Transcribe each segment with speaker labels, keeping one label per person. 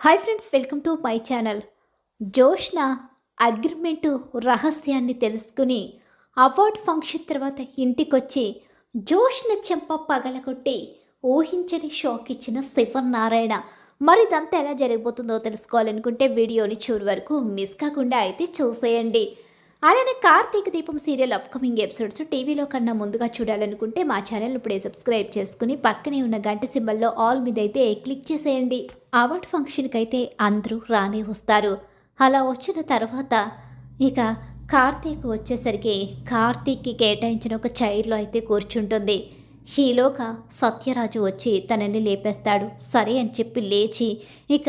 Speaker 1: Hi friends welcome to my channel Joshna agreement రహస్యాన్ని తెలుసుకుని award function తర్వాత ఇంటికొచ్చి జోష్న చెంప పగలగొట్టి ఊహించని షాక్ ఇచ్చిన శివనారాయణ. మరి ఇదంతా ఎలా జరగబోతుందో తెలుసుకోవాలనుకుంటే వీడియోని చివరి వరకు మిస్ కాకుండా అయితే చూసేయండి. అలానే కార్తీక దీపం సీరియల్ అప్కమింగ్ ఎపిసోడ్స్ టీవీలో కన్నా ముందుగా చూడాలనుకుంటే మా ఛానల్ ఇప్పుడే సబ్స్క్రైబ్ చేసుకుని పక్కనే ఉన్న గంట సింబల్లో ఆల్ మీద అయితే క్లిక్ చేసేయండి. అవార్డ్ ఫంక్షన్కి అయితే అందరూ రానే వస్తారు. అలా వచ్చిన తర్వాత ఇక కార్తీక్ వచ్చేసరికి కార్తీక్కి కేటాయించిన ఒక చైర్లో అయితే కూర్చుంటుంది. ఈలోగా సత్యరాజు వచ్చి తనని లేపేస్తాడు. సరే అని చెప్పి లేచి ఇక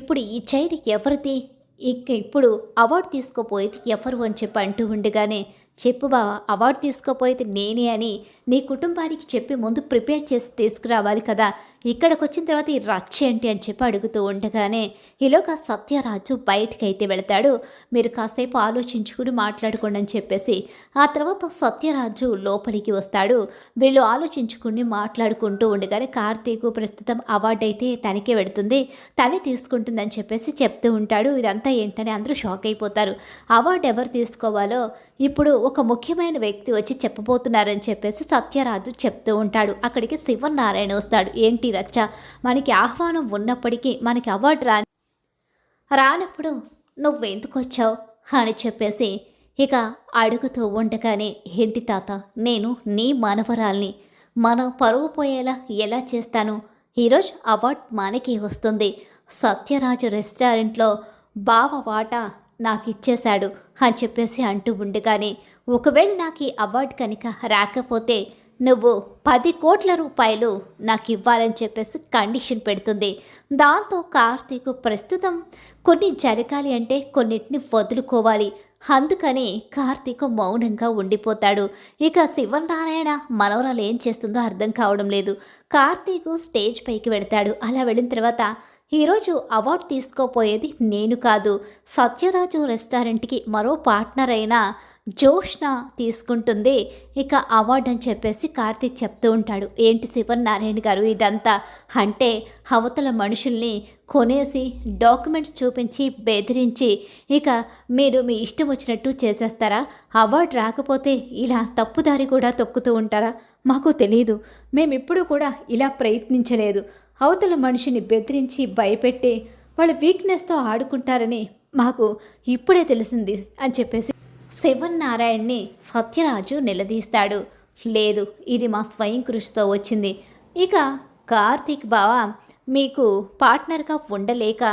Speaker 1: ఇప్పుడు ఈ చైర్ ఎవరిది? ఇక ఇప్పుడు అవార్డు తీసుకోపోయేది ఎవరు అని చెప్పి అంటూ ఉండగానే చెప్పు బావా అవార్డు తీసుకోపోయేది నేనే అని నీ కుటుంబానికి చెప్పి ముందు ప్రిపేర్ చేసి తీసుకురావాలి కదా. ఇక్కడికి వచ్చిన తర్వాత ఈ రచ్చ ఏంటి అని చెప్పి అడుగుతూ ఉండగానే ఈలోగా సత్యరాజు బయటికి అయితే వెళతాడు. మీరు కాసేపు ఆలోచించుకుని మాట్లాడుకోండి అని చెప్పేసి ఆ తర్వాత సత్యరాజు లోపలికి వస్తాడు. వీళ్ళు ఆలోచించుకుని మాట్లాడుకుంటూ ఉండగానే కార్తీకు ప్రస్తుతం అవార్డు అయితే తనకే పెడుతుంది తనే తీసుకుంటుందని చెప్పేసి చెప్తూ ఉంటాడు. ఇదంతా ఏంటని అందరూ షాక్ అయిపోతారు. అవార్డు ఎవరు తీసుకోవాలో ఇప్పుడు ఒక ముఖ్యమైన వ్యక్తి వచ్చి చెప్పబోతున్నారని చెప్పేసి సత్యరాజు చెప్తూ ఉంటాడు. అక్కడికి శివనారాయణ వస్తాడు. ఏంటి రచ్చ. మనకి ఆహ్వానం ఉన్నప్పటికీ మనకి అవార్డు రా రానప్పుడు నువ్వెందుకు వచ్చావు అని చెప్పేసి ఇక అడుగుతూ ఉండగానే ఏంటి తాత నేను నీ మనవరాల్ని. మనం పరువు పోయేలా ఎలా చేస్తాను? ఈరోజు అవార్డ్ మనకి వస్తుంది. సత్యరాజు రెస్టారెంట్లో బావ వాటా నాకు ఇచ్చేశాడు అని చెప్పేసి అంటూ ఉండగానే ఒకవేళ నాకు ఈ అవార్డు కనుక రాకపోతే నువ్వు పది కోట్ల రూపాయలు నాకు ఇవ్వాలని చెప్పేసి కండిషన్ పెడుతుంది. దాంతో కార్తీక్ ప్రస్తుతం కొన్ని జరగాలి అంటే కొన్నిటిని వదులుకోవాలి. అందుకని కార్తీక్ మౌనంగా ఉండిపోతాడు. ఇక శివనారాయణ మనవరాలు ఏం చేస్తుందో అర్థం కావడం లేదు. కార్తీక్ స్టేజ్ పైకి వెడతాడు అలా వెళ్ళిన తర్వాత ఈరోజు అవార్డు తీసుకోపోయేది నేను కాదు. సత్యరాజు రెస్టారెంట్కి మరో పార్ట్నర్ అయిన జోష్న తీసుకుంటుంది. ఇక అవార్డు అని చెప్పేసి కార్తీక్ చెప్తూ ఉంటాడు. ఏంటి శివనారాయణ గారు ఇదంతా? అంటే అవతల మనుషుల్ని కొనేసి డాక్యుమెంట్స్ చూపించి బెదిరించి ఇక మీరు మీ ఇష్టం వచ్చినట్టు చేసేస్తారా? అవార్డు రాకపోతే ఇలా తప్పుదారి కూడా తొక్కుతూ ఉంటారా? మాకు తెలియదు మేమిప్పుడు కూడా ఇలా ప్రయత్నించలేదు. అవతల మనిషిని బెదిరించి భయపెట్టి వాళ్ళ వీక్నెస్తో ఆడుకుంటారని మాకు ఇప్పుడే తెలిసింది అని చెప్పేసి శివన్నారాయణ్ణి సత్యరాజు నిలదీస్తాడు. లేదు ఇది మా స్వయం కృషితో వచ్చింది. ఇక కార్తీక్ బావ మీకు పార్ట్నర్గా ఉండలేక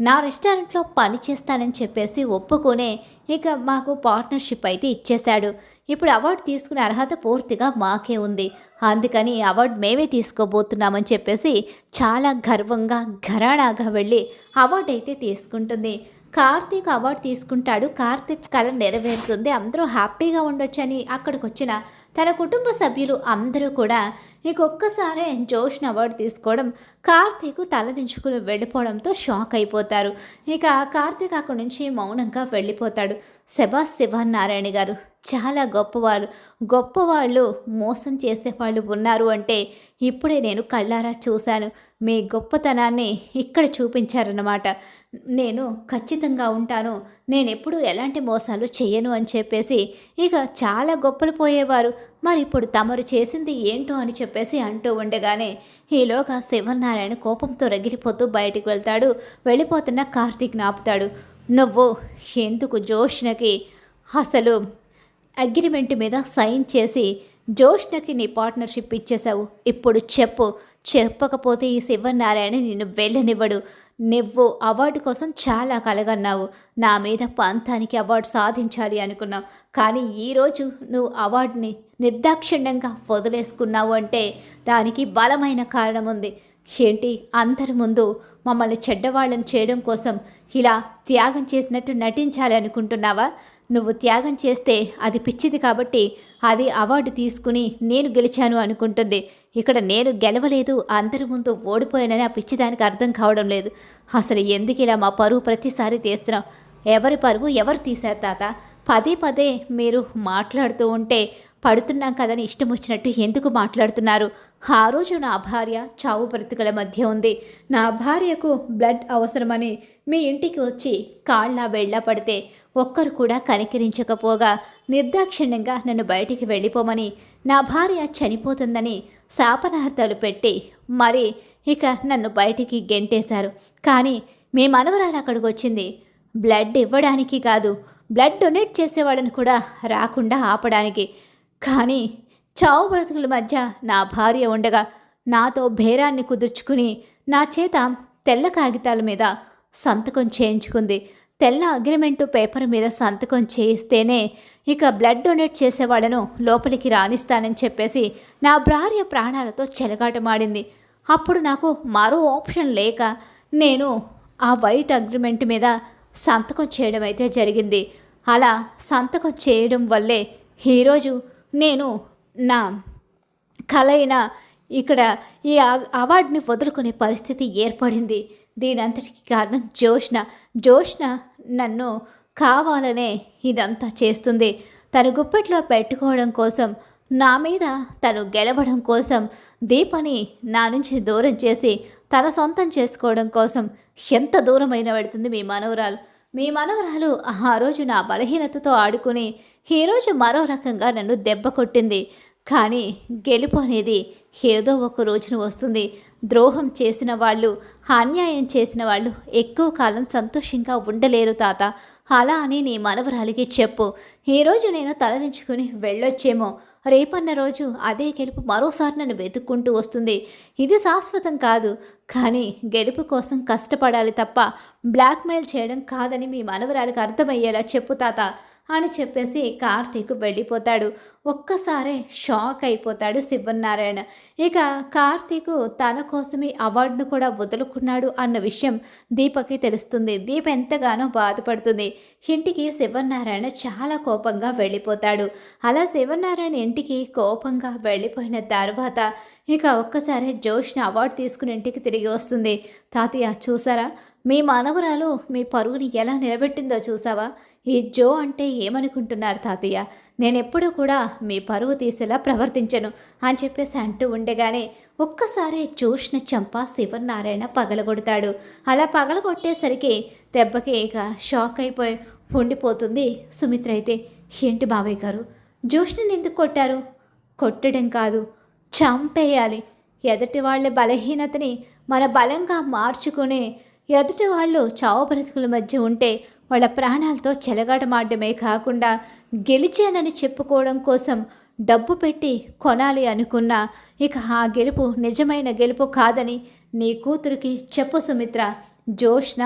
Speaker 1: నా రెస్టారెంట్లో పని చేస్తానని చెప్పేసి ఒప్పుకునే ఇక మాకు పార్ట్నర్షిప్ అయితే ఇచ్చేశాడు. ఇప్పుడు అవార్డు తీసుకునే అర్హత పూర్తిగా మాకే ఉంది. అందుకని అవార్డు మేమే తీసుకోబోతున్నామని చెప్పేసి చాలా గర్వంగా ఘరాణాగా వెళ్ళి అవార్డు అయితే తీసుకుంటుంది. కార్తీక్ అవార్డు తీసుకుంటాడు. కార్తీక్ కళ నెరవేరుతుంది. అందరూ హ్యాపీగా ఉండొచ్చని అక్కడికి వచ్చిన తన కుటుంబ సభ్యులు అందరూ కూడా ఇంకొక్కసారే జోష్ని అవార్డు తీసుకోవడం కార్తీక్ తలదించుకుని వెళ్ళిపోవడంతో షాక్ అయిపోతారు. ఇక కార్తీక్ అక్కడి నుంచి మౌనంగా వెళ్ళిపోతాడు. శభా శివనారాయణ గారు చాలా గొప్పవారు. గొప్పవాళ్ళు మోసం చేసేవాళ్ళు ఉన్నారు అంటే ఇప్పుడే నేను కళ్ళారా చూశాను. మీ గొప్పతనాన్ని ఇక్కడ చూపించారన్నమాట. నేను ఖచ్చితంగా ఉంటాను. నేను ఎప్పుడు ఎలాంటి మోసాలు చేయను అని చెప్పేసి ఇక చాలా గొప్పలు పోయేవారు. మరి ఇప్పుడు తమరు చేసింది ఏంటో అని చెప్పేసి అంటూ ఉండగానే ఈలోగా శివనారాయణ కోపంతో రగిలిపోతూ బయటికి వెళ్తాడు. వెళ్ళిపోతున్న కార్తీక్ నాపుతాడు. నువ్వు ఎందుకు జోష్నకి అసలు అగ్రిమెంట్ మీద సైన్ చేసి జోష్నకి నీ పార్ట్నర్షిప్ ఇచ్చేశావు ఇప్పుడు చెప్పు. చెప్పకపోతే ఈ శివనారాయణ నిన్ను వెళ్ళనివ్వడు. నువ్వు అవార్డు కోసం చాలా కలగన్నావు. నా మీద పంతానికి అవార్డు సాధించాలి అనుకున్నావు. కానీ ఈరోజు నువ్వు అవార్డుని నిర్దాక్షిణ్యంగా వదిలేసుకున్నావు అంటే దానికి బలమైన కారణం ఉంది. ఏంటి? అందరి ముందు మమ్మల్ని చెడ్డవాళ్ళని చేయడం కోసం ఇలా త్యాగం చేసినట్టు నటించాలి అనుకుంటున్నావా? నువ్వు త్యాగం చేస్తే అది పిచ్చిది కాబట్టి అది అవార్డు తీసుకుని నేను గెలిచాను అనుకుంటుంది. ఇక్కడ నేను గెలవలేదు అందరి ముందు ఓడిపోయానని ఆ పిచ్చిదానికి అర్థం కావడం లేదు. అసలు ఎందుకు ఇలా మా పరువు ప్రతిసారి తీస్తున్నాం ఎవరి పరువు ఎవరు తీశారు తాత? పదే పదే మీరు మాట్లాడుతూ ఉంటే పడుతున్నాం కదని ఇష్టం వచ్చినట్టు ఎందుకు మాట్లాడుతున్నారు? ఆ రోజు నా భార్య చావు బ్రతుకుల మధ్య ఉంది. నా భార్యకు బ్లడ్ అవసరమని మీ ఇంటికి వచ్చి కాళ్ళ వెళ్ళ పడితే ఒక్కరు కూడా కనికరించకపోగా నిర్దాక్షిణ్యంగా నన్ను బయటికి వెళ్ళిపోమని నా భార్య చనిపోతుందని శాపనార్థాలు పెట్టి మరి ఇక నన్ను బయటికి గెంటేశారు. కానీ మీ మనవరాలు అక్కడికి వచ్చింది. బ్లడ్ ఇవ్వడానికి కాదు బ్లడ్ డొనేట్ చేసేవాళ్ళని కూడా రాకుండా ఆపడానికి. కానీ చావు బ్రతుకుల మధ్య నా భార్య ఉండగా నాతో భేరాన్ని కుదుర్చుకుని నా చేత తెల్ల కాగితాల మీద సంతకం చేయించుకుంది. తెల్ల అగ్రిమెంటు పేపర్ మీద సంతకం చేయిస్తేనే ఇక బ్లడ్ డొనేట్ చేసేవాళ్ళను లోపలికి రాణిస్తానని చెప్పేసి నా భార్య ప్రాణాలతో చెలగాటమాడింది. అప్పుడు నాకు మరో ఆప్షన్ లేక నేను ఆ వైట్ అగ్రిమెంట్ మీద సంతకం చేయడం అయితే జరిగింది. అలా సంతకం చేయడం వల్లే ఈరోజు నేను నా కలైన ఇక్కడ ఈ అవార్డుని వదులుకునే పరిస్థితి ఏర్పడింది. దీనంతటికి కారణం జోష్న జోష్న నన్ను కావాలనే ఇదంతా చేస్తుంది. తన గుప్పెట్లో పెట్టుకోవడం కోసం నా మీద తను గెలవడం కోసం దీపని నా నుంచి దూరం చేసి తన సొంతం చేసుకోవడం కోసం ఎంత దూరమైన పెడుతుంది మీ మనవరాలు. మీ మనవరాలు ఆ రోజు నా బలహీనతతో ఆడుకుని ఈరోజు మరో రకంగా నన్ను దెబ్బ కొట్టింది. కానీ గెలుపు అనేది ఏదో ఒక రోజున వస్తుంది. ద్రోహం చేసిన వాళ్ళు అన్యాయం చేసిన వాళ్ళు ఎక్కువ కాలం సంతోషంగా ఉండలేరు తాత. అలా అని నీ మనవరాలికి చెప్పు. ఈరోజు నేను తలదించుకుని వెళ్ళొచ్చేమో. రేపన్న రోజు అదే గెలుపు మరోసారి నన్ను వెతుక్కుంటూ వస్తుంది. ఇది శాశ్వతం కాదు. కానీ గెలుపు కోసం కష్టపడాలి తప్ప బ్లాక్మెయిల్ చేయడం కాదని మీ మనవరాలకు అర్థమయ్యేలా చెప్పు తాత. అని చెప్పేసి కార్తీక్ వెళ్ళిపోతాడు. ఒక్కసారే షాక్ అయిపోతాడు శివనారాయణ. ఇక కార్తీక్ తన కోసమే అవార్డును కూడా వదులుకున్నాడు అన్న విషయం దీపకి తెలుస్తుంది. దీప ఎంతగానో బాధపడుతుంది. ఇంటికి శివనారాయణ చాలా కోపంగా వెళ్ళిపోతాడు. అలా శివనారాయణ ఇంటికి కోపంగా వెళ్ళిపోయిన తర్వాత ఇక ఒక్కసారి జోష్ని అవార్డు తీసుకుని ఇంటికి తిరిగి వస్తుంది. తాతయ్య చూసారా? మీ మనవరాలు మీ పరుగుని ఎలా నిలబెట్టిందో చూసావా? ఈ జో అంటే ఏమనుకుంటున్నారు తాతయ్య? నేనెప్పుడూ కూడా మీ పరువు తీసేలా ప్రవర్తించను అని చెప్పేసి అంటూ ఉండగానే ఒక్కసారి జోష్న చంప శివనారాయణ పగలగొడతాడు. అలా పగలగొట్టేసరికి దెబ్బకి ఇక షాక్ అయిపోయి ఉండిపోతుంది సుమిత్ర అయితే. ఏంటి బావయ్య గారు? జోష్ని ఎందుకు కొట్టారు? కొట్టడం కాదు చంపేయాలి. ఎదుటి వాళ్ళ బలహీనతని మన బలంగా మార్చుకుని ఎదుటి వాళ్ళు చావు బ్రతుకుల మధ్య ఉంటే వాళ్ళ ప్రాణాలతో చెలగాటమాడమే కాకుండా గెలిచానని చెప్పుకోవడం కోసం డబ్బు పెట్టి కొనాలి అనుకున్నా ఇక ఆ గెలుపు నిజమైన గెలుపు కాదని నీ కూతురికి చెప్పు సుమిత్ర. జోష్న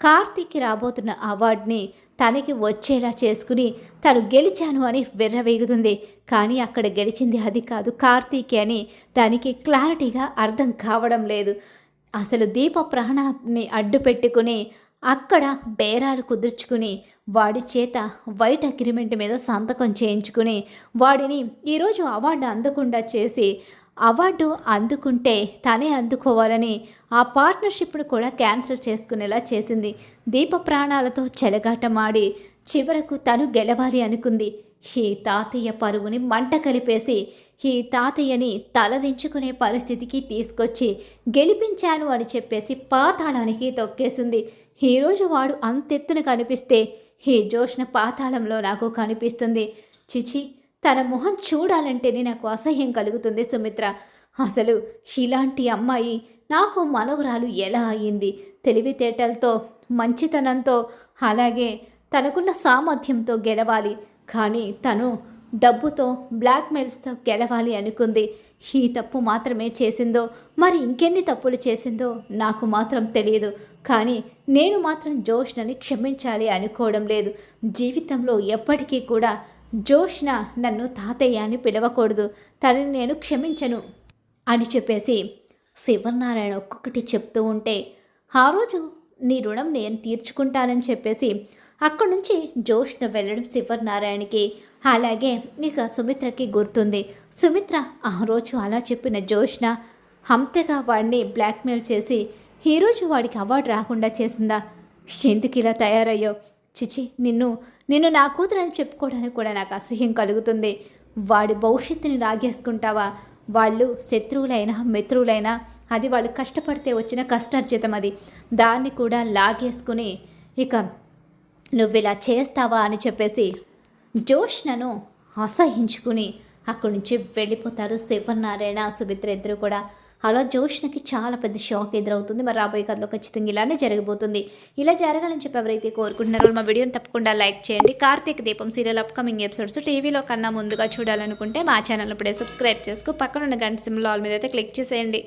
Speaker 1: కార్తీక్కి రాబోతున్న అవార్డుని తనకి వచ్చేలా చేసుకుని తను గెలిచాను అని విర్రవేగుతుంది. కానీ అక్కడ గెలిచింది అది కాదు కార్తీక్ అని దానికి క్లారిటీగా అర్థం కావడం లేదు. అసలు దీప ప్రాణాన్ని అడ్డు పెట్టుకుని అక్కడ బేరాలు కుదుర్చుకుని వాడి చేత వైట్ అగ్రిమెంట్ మీద సంతకం చేయించుకుని వాడిని ఈరోజు అవార్డు అందకుండా చేసి అవార్డు అందుకుంటే తనే అందుకోవాలని ఆ పార్ట్నర్షిప్ను కూడా క్యాన్సిల్ చేసుకునేలా చేసింది. దీప ప్రాణాలతో చెలగాటమాడి చివరకు తను గెలవాలి అనుకుంది. ఈ తాతయ్య పరువుని మంట కలిపేసి ఈ తాతయ్యని తలదించుకునే పరిస్థితికి తీసుకొచ్చి గెలిపించాను అని చెప్పేసి పాతాళానికి తొక్కేసింది. ఈరోజు వాడు అంతెత్తున కనిపిస్తే ఈ జోష్న పాతాళంలో నాకు కనిపిస్తుంది. చిచి తన మొహం చూడాలంటేనే నాకు అసహ్యం కలుగుతుంది సుమిత్ర. అసలు ఇలాంటి అమ్మాయి నాకు మనవరాలు ఎలా అయ్యింది తెలివితేటలతో మంచితనంతో అలాగే తనకున్న సామర్థ్యంతో గెలవాలి. కానీ తను డబ్బుతో బ్లాక్మెయిల్స్తో గెలవాలి అనుకుంది. ఈ తప్పు మాత్రమే చేసిందో మరి ఇంకెన్ని తప్పులు చేసిందో నాకు మాత్రం తెలియదు. కానీ నేను మాత్రం జోష్నని క్షమించాలి అనుకోవడం లేదు. జీవితంలో ఎప్పటికీ కూడా జోష్న నన్ను తాతయ్య అని పిలవకూడదు. తనని నేను క్షమించను అని చెప్పేసి శివనారాయణ ఒక్కొక్కటి చెప్తూ ఉంటే ఆ రోజు నీ రుణం నేను తీర్చుకుంటానని చెప్పేసి అక్కడి నుంచి జోష్న వెళ్ళడం శివనారాయణకి. అలాగే ఇక సుమిత్రకి గుర్తుంది. సుమిత్ర ఆ రోజు అలా చెప్పిన జోష్న హంతగా వాడిని బ్లాక్మెయిల్ చేసి ఈరోజు వాడికి అవార్డు రాకుండా చేసిందా? ఎందుకు ఇలా తయారయ్యో? చిచి నిన్ను నిన్ను నా కూతురని చెప్పుకోవడానికి కూడా నాకు అసహ్యం కలుగుతుంది. వాడి భవిష్యత్తుని లాగేసుకుంటావా? వాళ్ళు శత్రువులైనా మిత్రులైనా అది వాళ్ళు కష్టపడితే వచ్చిన కష్టార్జితం అది. దాన్ని కూడా లాగేసుకుని ఇక నువ్వు ఇలా చేస్తావా అని చెప్పేసి జోష్నను అసహించుకుని అక్కడి నుంచి వెళ్ళిపోతారు శివనారాయణ సుమిత్ర ఇద్దరు కూడా. అలా జోష్నకి చాలా పెద్ద షాక్ ఎదురవుతుంది. మరి రాబోయే కథలో ఖచ్చితంగా ఇలానే జరగబోతుంది. ఇలా జరగాలని చెప్పి ఎవరైతే కోరుకుంటున్నారో మా వీడియోని తప్పకుండా లైక్ చేయండి. కార్తీక దీపం సీరియల్ అప్కమింగ్ ఎపిసోడ్స్ టీవీలో కన్నా ముందుగా చూడాలనుకుంటే మా ఛానల్ ఇప్పుడే సబ్స్క్రైబ్ చేసుకో. పక్కన ఉన్న గంట సింబల్ ఆల్ మీద అయితే క్లిక్ చేసేయండి.